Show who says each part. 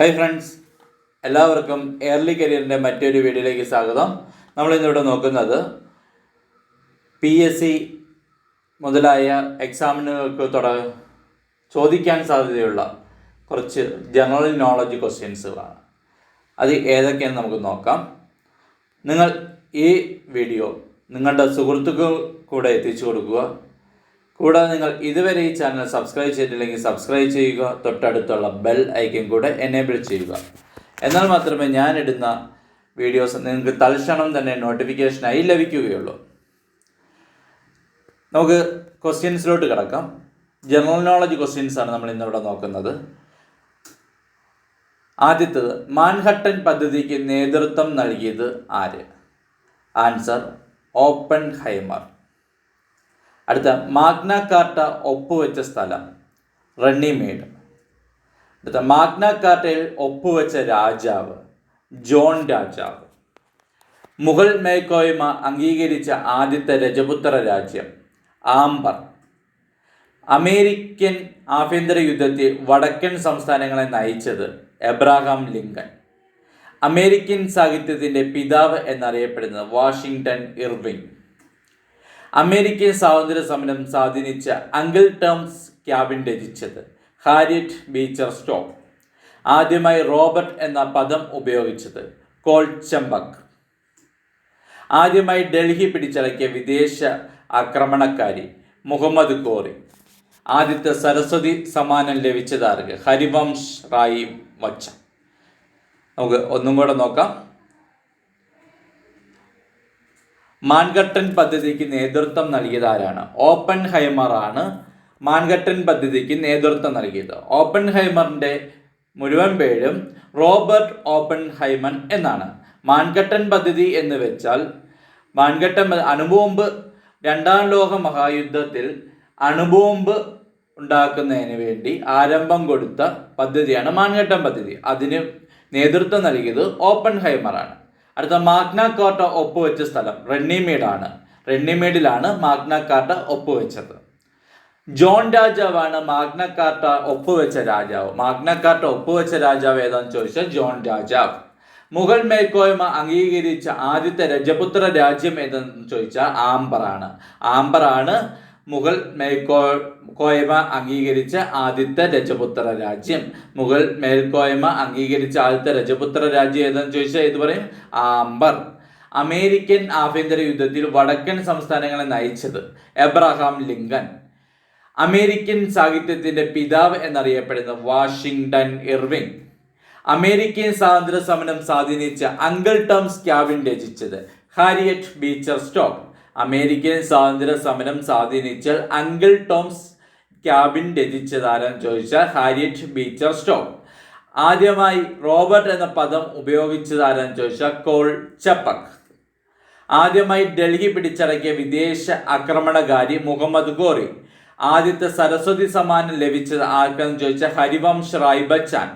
Speaker 1: Hi friends എല്ലാവർക്കും early കരിയറിന്റെ മറ്റൊരു വീഡിയോയിലേക്ക് സ്വാഗതം. നമ്മൾ ഇന്നിവിടെ നോക്കുന്നത് പി എസ് സി മുതലായ എക്സാമിനുകൾക്ക് തുട ചോദിക്കാൻ സാധ്യതയുള്ള കുറച്ച് ജനറൽ നോളജ് ക്വസ്റ്റ്യൻസുകളാണ് അത് ഏതൊക്കെയെന്ന് നമുക്ക് നോക്കാം. നിങ്ങൾ ഈ വീഡിയോ നിങ്ങളുടെ സുഹൃത്തുക്കൾ കൂടെ എത്തിച്ചു കൊടുക്കുക. കൂടാതെ നിങ്ങൾ ഇതുവരെ ഈ ചാനൽ സബ്സ്ക്രൈബ് ചെയ്തിട്ടില്ലെങ്കിൽ സബ്സ്ക്രൈബ് ചെയ്യുക തൊട്ടടുത്തുള്ള ബെൽ ഐക്കൺ കൂടെ എനേബിൾ ചെയ്യുക. എന്നാൽ മാത്രമേ ഞാൻ ഇടുന്ന വീഡിയോസ് നിങ്ങൾക്ക് തൽക്ഷണം തന്നെ നോട്ടിഫിക്കേഷനായി ലഭിക്കുകയുള്ളൂ. നമുക്ക് ക്വസ്റ്റ്യൻസിലോട്ട് കിടക്കാം. ജനറൽ നോളജ് ക്വസ്റ്റ്യൻസ് ആണ് നമ്മൾ ഇന്നിവിടെ നോക്കുന്നത്. ആദ്യത്തത് മാൻഹട്ടൻ പദ്ധതിക്ക് നേതൃത്വം നൽകിയത് ആര്? ആൻസർ ഓപ്പൺ ഹൈമർ അടുത്ത മാഗ്ന കാർട്ട ഒപ്പുവെച്ച സ്ഥലം റണ്ണിമേഡ്. അടുത്ത മാഗ്ന കാർട്ടയിൽ ഒപ്പുവെച്ച രാജാവ് ജോൺ രാജാവ്. മുഗൾ മേക്കോയ്മ അംഗീകരിച്ച ആദ്യത്തെ രജപുത്ര രാജ്യം ആംബർ. അമേരിക്കൻ ആഭ്യന്തര യുദ്ധത്തിൽ വടക്കൻ സംസ്ഥാനങ്ങളെ നയിച്ചത് എബ്രാഹാം ലിങ്കൺ അമേരിക്കൻ സാഹിത്യത്തിന്റെ പിതാവ് എന്നറിയപ്പെടുന്നത് വാഷിങ്ടൺ ഇർവിംഗ് അമേരിക്കൻ സ്വാതന്ത്ര്യ സമരം സ്വാധീനിച്ച അങ്കിൾ ടേംസ് ക്യാബിൻ രചിച്ചത്. Harriet Beecher Stowe. ആദ്യമായി റോബർട്ട് എന്ന പദം ഉപയോഗിച്ചത് കോൾ ചെമ്പക്. ആദ്യമായി ഡൽഹി പിടിച്ചടക്കിയ വിദേശ ആക്രമണക്കാരി മുഹമ്മദ് കോറി ആദ്യത്തെ സരസ്വതി സമ്മാനം ലഭിച്ചതാർക്ക് ഹരിവംശ് റായി വച്ച നമുക്ക് ഒന്നും കൂടെ നോക്കാം. മാൻഗട്ടൻ പദ്ധതിക്ക് നേതൃത്വം നൽകിയത് ആരാണ്? ഓപ്പൺ ഹൈമർ ആണ് മാൻഗട്ടൻ പദ്ധതിക്ക് നേതൃത്വം നൽകിയത്. ഓപ്പൺ ഹൈമറിന്റെ മുഴുവൻ പേരും റോബർട്ട് ഓപ്പൺ ഹൈമൻ എന്നാണ്. മാൻഗട്ടൻ പദ്ധതി എന്ന് വെച്ചാൽ മാൻഗട്ടൻ പ- അണുബോംബ് രണ്ടാം ലോക മഹായുദ്ധത്തിൽ അണുബോംബ് ഉണ്ടാക്കുന്നതിന് വേണ്ടി ആരംഭം കൊടുത്ത പദ്ധതിയാണ് മാൻഗട്ടൻ പദ്ധതി. അതിന് നേതൃത്വം നൽകിയത് ഓപ്പൺ ഹൈമറാണ് അടുത്ത മാഗ്ന കാർട്ട ഒപ്പുവെച്ച സ്ഥലം റെണ്ണിമേഡാണ് റെണ്ണിമേഡിലാണ് മാഗ്ന കാർട്ട ഒപ്പുവെച്ചത്. ജോൺ രാജാവാണ് മാഗ്ന കാർട്ട ഒപ്പുവെച്ച രാജാവ്. മാഗ്ന കാർട്ട ഒപ്പുവെച്ച രാജാവ് ഏതാന്ന് ചോദിച്ചാൽ ജോൺ രാജാവ്. മുഗൾ മേൽക്കോയ്മ അംഗീകരിച്ച ആദ്യത്തെ രജപുത്ര രാജ്യം ഏതെന്ന് ചോദിച്ചാൽ ആംബറാണ്. ആംബറാണ് മുഗൾ മേൽക്കോ അംഗീകരിച്ച ആദ്യത്തെ രജപുത്ര രാജ്യം മുഗൾ മേൽക്കോയ്മ അംഗീകരിച്ച ആദ്യത്തെ രജപുത്ര രാജ്യം ഏതെന്ന് ചോദിച്ചാൽ ഇത് പറയും ആംബർ. അമേരിക്കൻ ആഭ്യന്തര യുദ്ധത്തിൽ വടക്കൻ സംസ്ഥാനങ്ങളെ നയിച്ചത് എബ്രഹാം ലിങ്കൻ. അമേരിക്കൻ സാഹിത്യത്തിന്റെ പിതാവ് എന്നറിയപ്പെടുന്ന വാഷിങ്ടൺ ഇർവിംഗ് അമേരിക്കൻ സ്വാതന്ത്ര്യ സമരം സ്വാധീനിച്ച അങ്കിൾ ടോംസ് ക്യാബിൻ രചിച്ചത് ഹാരിയറ്റ് ബീച്ചർ സ്റ്റോപ്പ്. അമേരിക്കൻ സ്വാതന്ത്ര്യ സമരം സ്വാധീനിച്ച അങ്കിൾ ടോംസ് ക്യാബിൻ രചിച്ചതാരെന്ന് ചോദിച്ചാൽ ഹാരിയറ്റ് ബീച്ചർ സ്റ്റോൺ ആദ്യമായി റോബർട്ട് എന്ന പദം ഉപയോഗിച്ചതാരെന്ന് ചോദിച്ചാൽ കോൾ ചപ്പക്. ആദ്യമായി ഡൽഹി പിടിച്ചടക്കിയ വിദേശ ആക്രമണകാരി മുഹമ്മദ് ഗോറി ആദ്യത്തെ സരസ്വതി സമ്മാനം ലഭിച്ചത് ആർക്കെന്ന് ചോദിച്ചാൽ ഹരിവംശ് റായ് ബച്ചാൻ.